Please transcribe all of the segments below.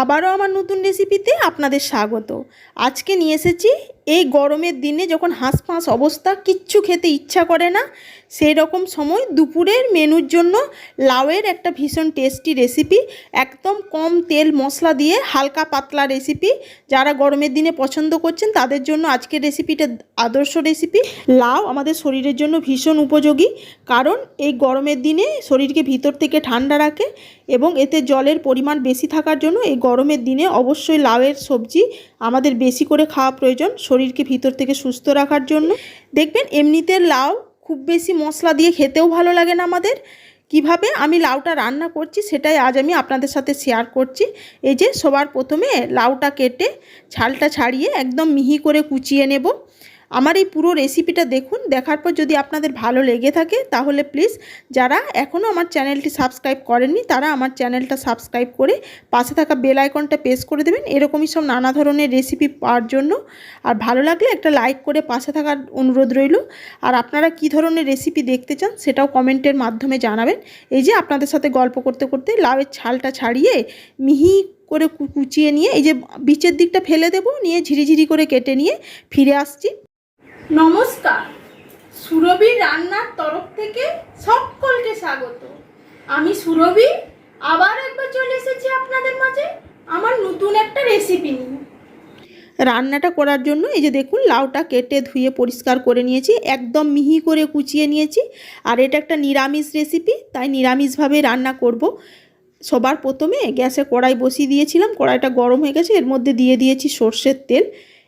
আবারও আমার নতুন রেসিপিতে আপনাদের স্বাগত। আজকে নিয়ে এসেছি, এই গরমের দিনে যখন হাঁসফাঁস অবস্থা কিচ্ছু খেতে ইচ্ছা করে না সেই রকম সময় দুপুরের মেনুর জন্য লাউয়ের একটা ভীষণ টেস্টি রেসিপি একদম কম তেল মশলা দিয়ে হালকা পাতলা রেসিপি যারা গরমের দিনে পছন্দ করছেন, তাদের জন্য আজকের রেসিপিটা আদর্শ রেসিপি লাউ আমাদের শরীরের জন্য ভীষণ উপযোগী, কারণ এই গরমের দিনে শরীরকে ভিতর থেকে ঠান্ডা রাখে এবং এতে জলের পরিমাণ বেশি থাকার জন্য এই গরমের দিনে অবশ্যই লাউয়ের সবজি আমাদের বেশি করে খাওয়া প্রয়োজন শরীরকে ভিতর থেকে সুস্থ রাখার জন্য। দেখবেন, এমনিতে লাউ খুব বেশি মশলা দিয়ে খেতেও ভালো লাগে না আমাদের। কীভাবে আমি লাউটা রান্না করছি সেটাই আজ আমি আপনাদের সাথে শেয়ার করছি। এই যে সবার প্রথমে লাউটা কেটে ছালটা ছাড়িয়ে একদম মিহি করে কুচিয়ে নেব। আমার এই পুরো রেসিপিটা দেখুন, দেখার পর যদি আপনাদের ভালো লেগে থাকে, তাহলে প্লিজ যারা এখনও আমার চ্যানেলটি সাবস্ক্রাইব করেননি, তারা আমার চ্যানেলটা সাবস্ক্রাইব করে পাশে থাকা বেল আইকনটা প্রেস করে দেবেন। এরকমই সব নানা ধরনের রেসিপি পাওয়ার জন্য। আর ভালো লাগলে একটা লাইক করে পাশে থাকার অনুরোধ রইল। আর আপনারা কি ধরনের রেসিপি দেখতে চান, সেটাও কমেন্টের মাধ্যমে জানাবেন। এই যে আপনাদের সাথে গল্প করতে করতে লাউয়ের ছালটা ছাড়িয়ে মিহি করে কুচিয়ে নিয়ে, এই যে বিচের দিকটা ফেলে দেবো, নিয়ে ঝিরিঝিরি করে কেটে নিয়ে ফিরে আসছি। নমস্কার। সুরভি রান্নার তরফ থেকে সকলকে স্বাগত। আমি সুরভি, আবার একবার চলে এসেছি আপনাদের মাঝে আমার নতুন একটা রেসিপি নিয়ে। রান্নাটা করার জন্য এই যে দেখুন, লাউটা কেটে ধুয়ে পরিষ্কার করে নিয়েছি, একদম মিহি করে কুচিয়ে নিয়েছি। আর এটা একটা নিরামিষ রেসিপি তাই নিরামিষভাবে রান্না করব। সবার প্রথমে গ্যাসে কড়াই বসিয়ে দিয়েছিলাম, কড়াইটা গরম হয়ে গেছে, এর মধ্যে দিয়ে দিয়েছি সর্ষের তেল।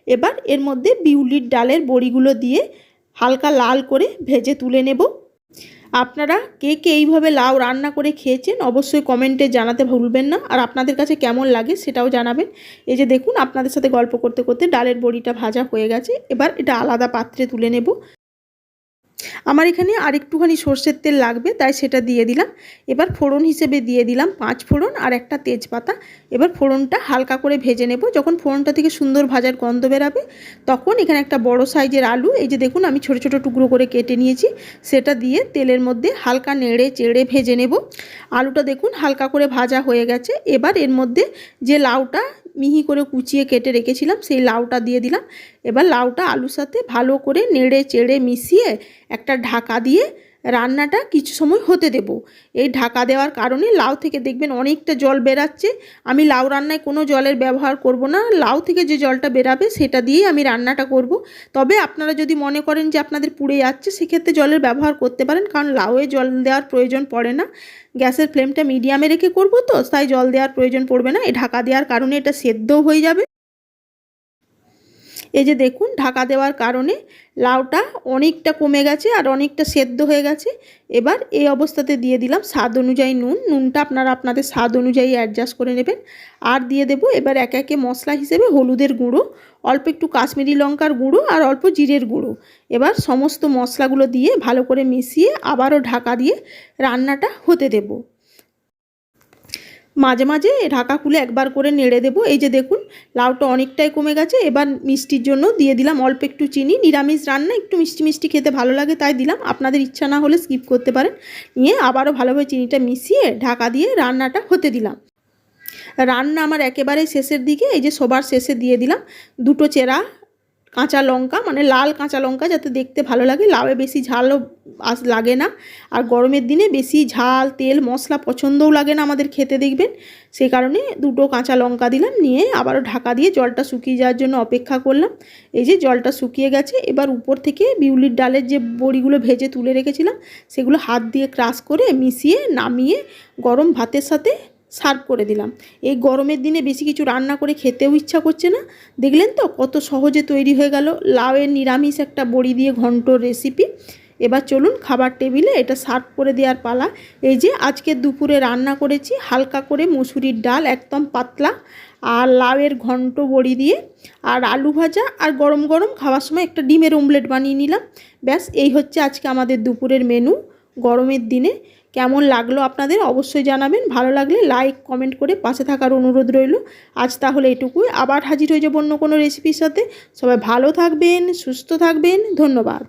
এবার এর মধ্যে বিউলির ডালের বড়িগুলো দিয়ে হালকা লাল করে ভেজে তুলে নেব। আপনারা কে কে এইভাবে লাউ রান্না করে খেয়েছেন অবশ্যই কমেন্টে জানাতে ভুলবেন না। আর আপনাদের কাছে কেমন লাগে সেটাও জানাবেন। এই যে দেখুন, আপনাদের সাথে গল্প করতে করতে ডালের বড়িটা ভাজা হয়ে গেছে। এবার এটা আলাদা পাত্রে তুলে নেব। আমার এখানে আর একটুখানি সর্ষের তেল লাগবে, তাই সেটা দিয়ে দিলাম। এবার ফোড়ন হিসেবে দিয়ে দিলাম পাঁচ ফোড়ন আর একটা তেজপাতা। এবার ফোড়নটা হালকা করে ভেজে নেব। যখন ফোড়নটা থেকে সুন্দর ভাজার গন্ধ বেরাবে, তখন এখানে একটা বড় সাইজের আলু, এই যে দেখুন আমি ছোট ছোট টুকরো করে কেটে নিয়েছি, সেটা দিয়ে তেলের মধ্যে হালকা নেড়ে চেড়ে ভেজে নেব। আলুটা দেখুন হালকা করে ভাজা হয়ে গেছে। এবার এর মধ্যে যে লাউটা মিহি করে কুচিয়ে কেটে রেখেছিলাম, সেই লাউটা দিয়ে দিলাম। এবার লাউটা আলুর সাথে ভালো করে নেড়ে চেড়ে মিশিয়ে একটা ঢাকা দিয়ে রান্নাটা কিছু সময় হতে দেব। এই ঢাকা দেওয়ার কারণে লাউ থেকে দেখবেন অনেকটা জল বেরাচ্ছে। আমি লাউ রান্নায় কোনো জলের ব্যবহার করব না। লাউ থেকে যে জলটা বেরাবে সেটা দিয়েই আমি রান্নাটা করব। তবে আপনারা যদি মনে করেন যে আপনাদের পুড়ে যাচ্ছে, সেক্ষেত্রে জলের ব্যবহার করতে পারেন। কারণ লাউয়ে জল দেওয়ার প্রয়োজন পড়ে না। গ্যাসের ফ্লেমটা মিডিয়ামে রেখে করব তো, তাই জল দেওয়ার প্রয়োজন পড়বে না। এই ঢাকা দেওয়ার কারণে এটা সেদ্ধও হয়ে যাবে। এই যে দেখুন, ঢাকা দেওয়ার কারণে লাউটা অনেকটা কমে গেছে আর অনেকটা সেদ্ধ হয়ে গেছে। এবার এই অবস্থাতে দিয়ে দিলাম স্বাদ অনুযায়ী নুন। নুনটা আপনারা আপনাদের স্বাদ অনুযায়ী অ্যাডজাস্ট করে নেবেন। আর দিয়ে দেব এবার একে একে মশলা হিসেবে হলুদের গুঁড়ো, অল্প একটু কাশ্মীরি লঙ্কার গুঁড়ো আর অল্প জিরের গুঁড়ো। এবার সমস্ত মশলাগুলো দিয়ে ভালো করে মিশিয়ে আবারও ঢাকা দিয়ে রান্নাটা হতে দেবো। মাঝে মাঝে ঢাকা খুলে একবার করে নেড়ে দেবো। এই যে দেখুন, লাউটা অনেকটাই কমে গেছে। এবার মিষ্টির জন্য দিয়ে দিলাম অল্প একটু চিনি। নিরামিষ রান্না, একটু মিষ্টি মিষ্টি খেতে ভালো লাগে তাই দিলাম। আপনাদের ইচ্ছা না হলে স্কিপ করতে পারেন। নিয়ে আবারও ভালোভাবে চিনিটা মিশিয়ে ঢাকা দিয়ে রান্নাটা হতে দিলাম। রান্না আমার একেবারে শেষের দিকে, এই যে সবার শেষে দিয়ে দিলাম দুটো চেরা কাঁচা লঙ্কা মানে লাল কাঁচা লঙ্কা যাতে দেখতে ভালো লাগে। লাউয়ে বেশি ঝালও আস, লাগে না। আর গরমের দিনে বেশি ঝাল, তেল, মশলা পছন্দও লাগে না আমাদের খেতে, দেখবেন? সেই কারণে দুটো কাঁচা লঙ্কা দিলাম, নিয়ে আবারও ঢাকা দিয়ে জলটা শুকিয়ে যাওয়ার জন্য অপেক্ষা করলাম। এই যে জলটা শুকিয়ে গেছে, এবার উপর থেকে বিউলির ডালের যে বড়িগুলো ভেজে তুলে রেখেছিলাম, সেগুলো হাত দিয়ে ক্রাশ করে মিশিয়ে নামিয়ে গরম ভাতের সাথে সার্ভ করে দিলাম। এই গরমের দিনে বেশি কিছু রান্না করে খেতেও ইচ্ছা করছে না। দেখলেন তো কত সহজে তৈরি হয়ে গেল লাউয়ের নিরামিষ একটা বড়ি দিয়ে ঘন্টর রেসিপি এবার চলুন খাবার টেবিলে এটা সার্ভ করে দেওয়ার পালা। এই যে আজকে দুপুরে রান্না করেছি হালকা করে মুসুরির ডাল একদম পাতলা আর লাউয়ের ঘন্ট বড়ি দিয়ে আর আলু ভাজা আর গরম গরম খাওয়ার সময় একটা ডিমের অমলেট বানিয়ে নিলাম। ব্যাস, এই হচ্ছে আজকে আমাদের দুপুরের মেনু গরমের দিনে কেমন লাগল আপনাদের অবশ্যই জানাবেন। ভালো লাগলে লাইক কমেন্ট করে পাশে থাকার অনুরোধ রইল। আজ তাহলে এটুকুই। আবার হাজির হয়ে যাব অন্য কোনো রেসিপির সাথে। সবাই ভালো থাকবেন, সুস্থ থাকবেন। ধন্যবাদ।